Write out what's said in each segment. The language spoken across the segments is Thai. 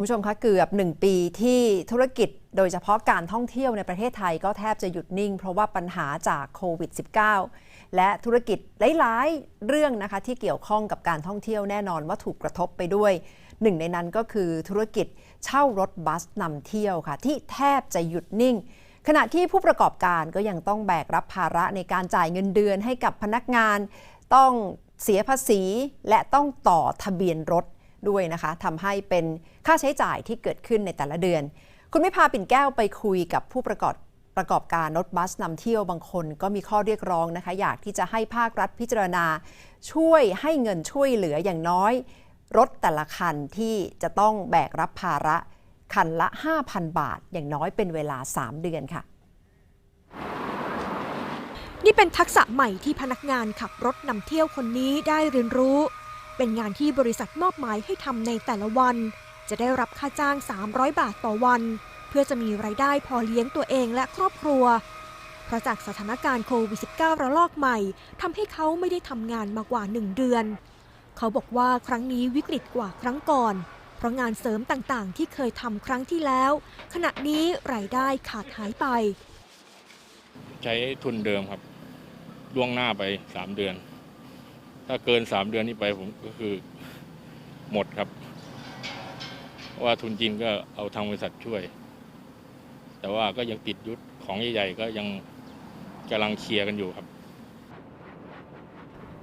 คุณผู้ชมคะเกือบ 1 ปีที่ธุรกิจโดยเฉพาะการท่องเที่ยวในประเทศไทยก็แทบจะหยุดนิ่ง เพราะว่าปัญหาจากโควิด -19 และธุรกิจหลายๆเรื่องนะคะที่เกี่ยวข้องกับการท่องเที่ยวแน่นอนว่าถูกกระทบไปด้วย หนึ่งในนั้นก็คือธุรกิจเช่ารถบัสนำเที่ยวค่ะ ที่แทบจะหยุดนิ่ง ขณะที่ผู้ประกอบการก็ยังต้องแบกรับภาระในการจ่ายเงินเดือนให้กับพนักงาน ต้องเสียภาษีและต้องต่อทะเบียนรถ ด้วยนะคะทำให้เป็นค่าใช้จ่ายที่เกิดขึ้นในแต่ละเดือน คุณไม่พาปิ่นแก้วไปคุยกับผู้ประกอบประกอบการรถบัสนำเที่ยวบางคนก็มีข้อเรียกร้องนะคะ อยากที่จะให้ภาครัฐพิจารณา ช่วยให้เงินช่วยเหลืออย่างน้อย รถแต่ละคันที่จะต้องแบกรับภาระคันละ 5,000 บาท อย่างน้อยเป็นเวลา 3 เดือนค่ะ นี่เป็นทักษะใหม่ที่พนักงานขับรถนำเที่ยวคนนี้ได้เรียนรู้ เป็นงานที่บริษัทมอบหมายให้ทำในแต่ละวัน จะได้รับค่าจ้าง 300 บาทต่อวัน เพื่อจะมีรายได้พอเลี้ยงตัวเองและครอบครัว เพราะจากสถานการณ์โควิด -19 ระลอกใหม่ทำให้เขาไม่ได้ทำงานมากว่า 1 เดือน เขาบอกว่าครั้งนี้วิกฤตกว่าครั้งก่อน เพราะงานเสริมต่างๆ ที่เคยทำครั้งที่แล้ว ขณะนี้รายได้ขาดหายไป ใช้ทุนเดิมครับล่วงหน้าไปสามเดือน ถ้าเกินสามเดือนนี้ไปผมก็คือหมดครับ ว่าทุนจีนก็เอาทางบริษัทช่วย แต่ว่าก็ยังติดยุทธของใหญ่ๆก็ยังกำลังเคลียร์กันอยู่ครับ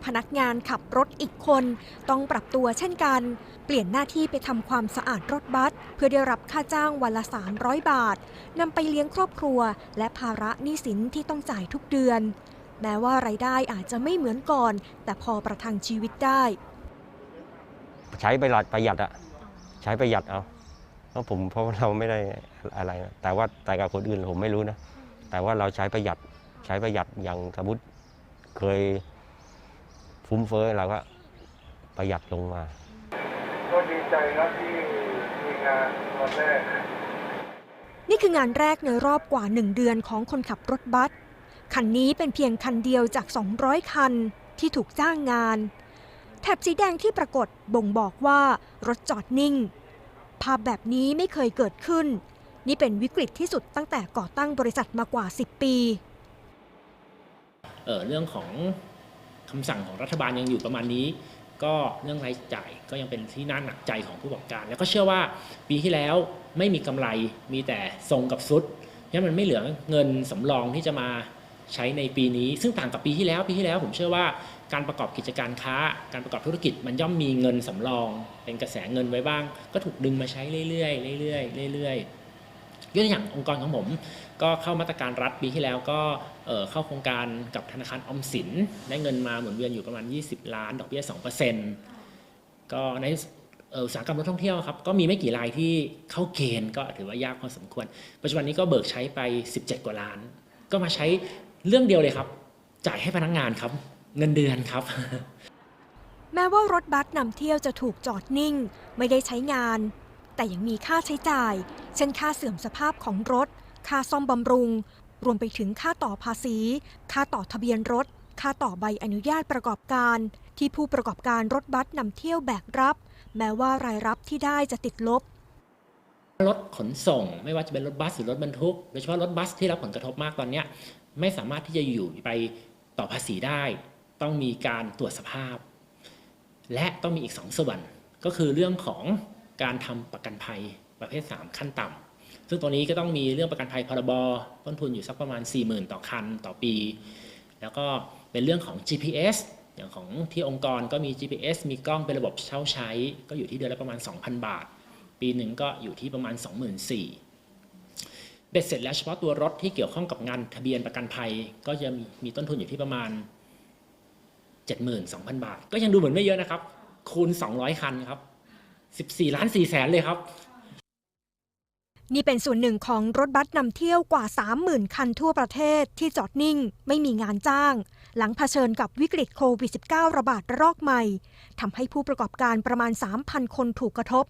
พนักงานขับรถอีกคนต้องปรับตัวเช่นกัน เปลี่ยนหน้าที่ไปทำความสะอาดรถบัส เพื่อได้รับค่าจ้างวันละ 300 บาทนำไปเลี้ยงครอบครัว และภาระหนี้สินที่ต้องจ่ายทุกเดือน แม้ว่ารายได้อาจจะไม่เหมือนก่อน แต่พอประทังชีวิตได้ ใช้ประหยัดประหยัดอะใช้ประหยัดเอาเพราะผมเพราะว่าเราไม่ได้อะไรนะแต่ว่าแต่กับคนอื่นผมไม่รู้นะ แต่ว่าเราใช้ประหยัดใช้ประหยัดอย่างสมมติเคยฟุ้มเฟ้อเราก็ประหยัดลงมาก็ดีใจครับที่มีงานวันแรกนี่คืองานแรกในรอบกว่า 1 เดือนของคนขับรถบัส คันนี้เป็นเพียงคันเดียวจาก 200 คันที่ถูกจ้างงาน แถบสีแดงที่ปรากฏบ่งบอกว่ารถจอดนิ่ง ภาพแบบนี้ไม่เคยเกิดขึ้น นี่เป็นวิกฤตที่สุดตั้งแต่ก่อตั้งบริษัทมากว่า 10 ปีเอ่อเรื่องของคำสั่งของรัฐบาลยังอยู่ประมาณนี้ ก็เรื่องรายจ่ายก็ยังเป็นที่น่าหนักใจของผู้ประกอบการ แล้วก็เชื่อว่าปีที่แล้วไม่มีกำไรมีแต่ทรงกับซุดงั้นมันไม่เหลือเงินสำรองที่จะมา ใช้ในปีนี้ ซึ่งต่างกับปีที่แล้วปีที่แล้ว ผมเชื่อว่าการประกอบกิจการค้า การประกอบธุรกิจมันย่อมมีเงินสำรอง เป็นกระแสเงินไว้บ้าง ก็ถูกดึงมาใช้เรื่อยๆเรื่อยๆเรื่อยๆยกตัวอย่างองค์กรของผม ก็เข้ามาตรการรัฐปีที่แล้วก็เข้าโครงการกับธนาคารอมสินได้เงินมาหมุนเวียนอยู่ประมาณ 20 ล้าน ดอกเบี้ย2%ก็ในเอ่ออุตสาหกรรมรถท่องเที่ยวครับก็มีไม่กี่รายที่เข้าเกณฑ์ก็ถือว่ายากพอสมควร ปัจจุบันนี้ก็เบิกใช้ไป 17 กว่าล้าน ก็มาใช้ เรื่องเดียวเลยครับ จ่ายให้พนักงานครับ เงินเดือนครับ แม้ว่ารถบัสนำเที่ยวจะถูกจอดนิ่ง ไม่ได้ใช้งาน แต่ยังมีค่าใช้จ่าย เช่นค่าเสื่อมสภาพของรถ ค่าซ่อมบำรุง รวมไปถึงค่าต่อภาษี ค่าต่อทะเบียนรถ ค่าต่อใบอนุญาตประกอบการ ที่ผู้ประกอบการรถบัสนำเที่ยวแบกรับ แม้ว่ารายรับที่ได้จะติดลบรถขนส่ง ไม่ว่าจะเป็นรถบัสหรือรถบรรทุกโดยเฉพาะรถบัสที่รับผลกระทบมากตอนเนี้ย ไม่สามารถที่จะอยู่ไปต่อภาษีได้ ต้องมีการตรวจสภาพ และต้องมีอีกสองส่วน ก็คือเรื่องของการทำประกันภัยประเภท 3 ขั้นต่ำซึ่งตัวนี้ก็ต้องมีเรื่องประกันภัยพรบต้นทุนอยู่สักประมาณ 40,000 ต่อคันต่อปี แล้วก็เป็นเรื่องของ GPS อย่างของที่องค์กรก็มี GPS มีกล้องเป็นระบบเช่าใช้ ก็อยู่ที่เดือนละประมาณ 2,000 บาท ปีหนึ่งก็อยู่ที่ประมาณ 24,000 เบ็ดเสร็จแล้วเฉพาะตัวรถที่เกี่ยวข้องกับงานทะเบียนประกันภัย ก็จะมีมีต้นทุนอยู่ที่ประมาณ 72,000 บาท ก็ยังดูเหมือนไม่เยอะนะครับ คูณ 200 คันครับ 14 ล้าน4แสนเลยครับนี่เป็นส่วนหนึ่งของรถบัสนำเที่ยวกว่า 30,000 คันทั่วประเทศที่จอดนิ่ง ไม่มีงานจ้าง หลังเผชิญกับวิกฤตโควิด -19 ระบาดระลอกใหม่ทำให้ผู้ประกอบการประมาณ 3,000 คนถูกกระทบ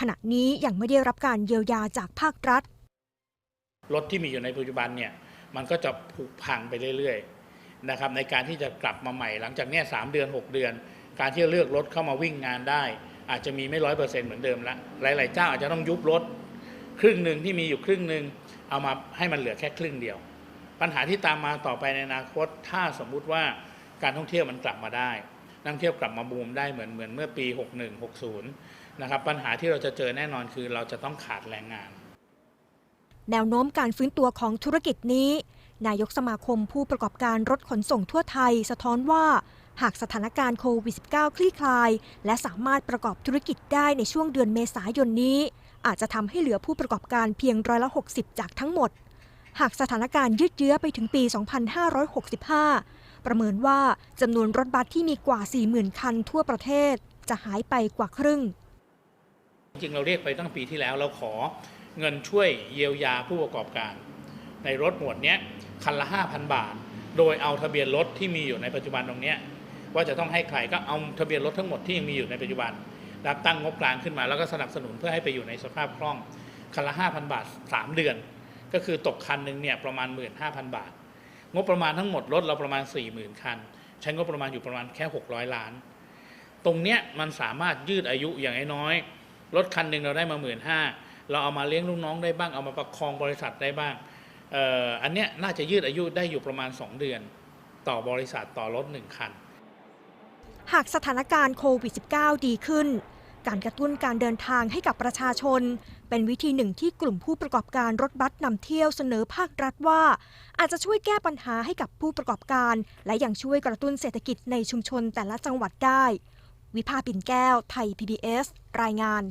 ขณะนี้ยังไม่ได้รับการเยียวยาจากภาครัฐ รถที่มีอยู่ในปัจจุบันเนี่ยมันก็จะผุพังไปเรื่อยๆนะครับในการที่จะกลับมาใหม่หลังจากเนี้ยสามเดือน 6 เดือน การที่จะเลือกรถเข้ามาวิ่งงานได้ อาจจะมีไม่ร้อยเปอร์เซ็นต์เหมือนเดิมละหลาย ๆ เจ้าอาจจะต้องยุบรถครึ่งหนึ่งที่มีอยู่ครึ่งหนึ่งเอามาให้มันเหลือแค่ครึ่งเดียว ปัญหาที่ตามมาต่อไปในอนาคต ถ้าสมมุติว่าการท่องเที่ยวมันกลับมาได้ นักท่องเที่ยวกลับมาบูมได้เหมือนเหมือนเมื่อปี 61 60 นะครับปัญหาที่เราจะเจอแน่นอนคือเราจะต้องขาดแรงงาน แนวโน้มการฟื้นตัวของธุรกิจนี้ นายกสมาคมผู้ประกอบการรถขนส่งทั่วไทย สะท้อนว่า หากสถานการณ์โควิด -19 คลี่คลาย และสามารถประกอบธุรกิจได้ในช่วงเดือนเมษายนนี้ อาจจะทำให้เหลือผู้ประกอบการเพียงร้อยละ 60 จากทั้งหมด หากสถานการณ์ยืดเยื้อไปถึงปี 2565 ประเมินว่าจำนวนรถบัสที่มีกว่า 40,000 คันทั่วประเทศ จะหายไปกว่าครึ่งจริงเราเรียกไปตั้งปีที่แล้วเราขอ เงินช่วยเยียวยาผู้ประกอบการ ในรถหมวดนี้คันละ 5,000 บาท โดยเอาทะเบียนรถที่มีอยู่ในปัจจุบันตรงนี้ว่าจะต้องให้ใครก็เอาทะเบียนรถทั้งหมดที่ยังมีอยู่ในปัจจุบันรับตั้งงบกลางขึ้นมาแล้วก็สนับสนุนเพื่อให้ไปอยู่ในสภาพคล่องคันละ 5,000 บาท 3 เดือน ก็คือตกคันหนึ่งเนี่ยประมาณ 15,000 บาท งบประมาณทั้งหมดรถเราประมาณ 40,000 คัน ใช้งบประมาณอยู่ประมาณแค่ 600 ล้าน ตรงเนี้ยมันสามารถยืดอายุอย่างน้อยรถคันหนึ่งเราได้มาหมื่นห้า เราเอามาเลี้ยงลูกน้องได้บ้างเอามาประคองบริษัทได้บ้างเอ่ออันเนี้ยน่าจะยืดอายุได้อยู่ประมาณ 2 เดือน ต่อบริษัทต่อรถ 1 คัน หากสถานการณ์โควิด -19 ดีขึ้น การกระตุ้นการเดินทางให้กับประชาชน เป็นวิธีหนึ่งที่กลุ่มผู้ประกอบการรถบัสนำเที่ยวเสนอภาครัฐว่า อาจจะช่วยแก้ปัญหาให้กับผู้ประกอบการ และยังช่วยกระตุ้นเศรษฐกิจในชุมชนแต่ละจังหวัดได้ วิภาปิ่นแก้ว ไทย PBS รายงาน